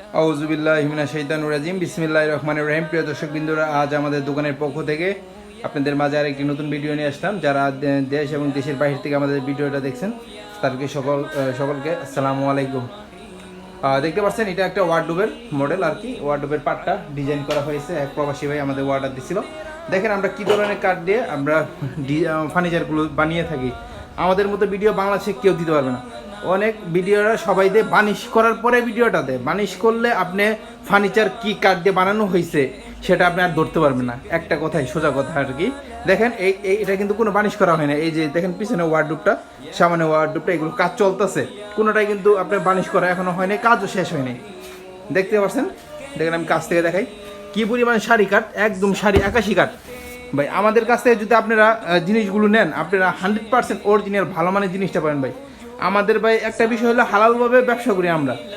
আউজুবিল্লাহ হিমিনা শৈতানুর রাজিম। বিসমিল্লাহ রহমান রহিম। প্রিয় দর্শক বিন্দুরা আমাদের দোকানের পক্ষ থেকে আপনাদের মাঝে আর নতুন ভিডিও নিয়ে আসলাম। যারা দেশ এবং দেশের বাইরে থেকে আমাদের ভিডিওটা দেখছেন, তাদেরকে সকল সকলকে আসসালামু আলাইকুম। দেখতে পাচ্ছেন, এটা একটা ওয়ার্ডরোবের মডেল আর কি। ওয়ার্ডরোবের পার্টটা ডিজাইন করা হয়েছে। এক প্রবাসী ভাই আমাদের অর্ডার দিছিল। দেখেন আমরা কি ধরনের কাঠ দিয়ে আমরা ফার্নিচারগুলো বানিয়ে থাকি। আমাদের মতো ভিডিও বাংলাদেশে কেউ দিতে পারবে না। অনেক ভিডিওরা সবাই দিয়ে বানিশ করার পরে ভিডিওটা দেয়। বানিশ করলে আপনি ফার্নিচার কি কাঠ দিয়ে বানানো হয়েছে সেটা আপনি আর ধরতে পারবেন না। একটা কথাই, সোজা কথা আর কি। দেখেন, এই এটা কিন্তু কোনো বানিশ করা হয় না। এই যে দেখেন পিছনে ওয়ার্ডরোবটা সামনে ওয়ার্ডরোবটা এগুলো কাজ চলতেছে। কোনোটাই কিন্তু আপনার বানিশ করা এখনও হয়নি কাজও শেষ হয়নি দেখতে পাচ্ছেন? দেখেন আমি কাছ থেকে দেখাই। কি পরিমাণ শাড়ি কাঠ? একদম শাড়ি একাশি কাঠ। ভাই, আমাদের কাছ থেকে যদি আপনারা জিনিসগুলো নেন, আপনারা হান্ড্রেড পার্সেন্ট অরিজিনাল ভালো মানের জিনিসটা পাবেন ভাই। আমাদের ভাই একটা বিষয় হলো হালালভাবে ব্যবসা করি আমরা আমার।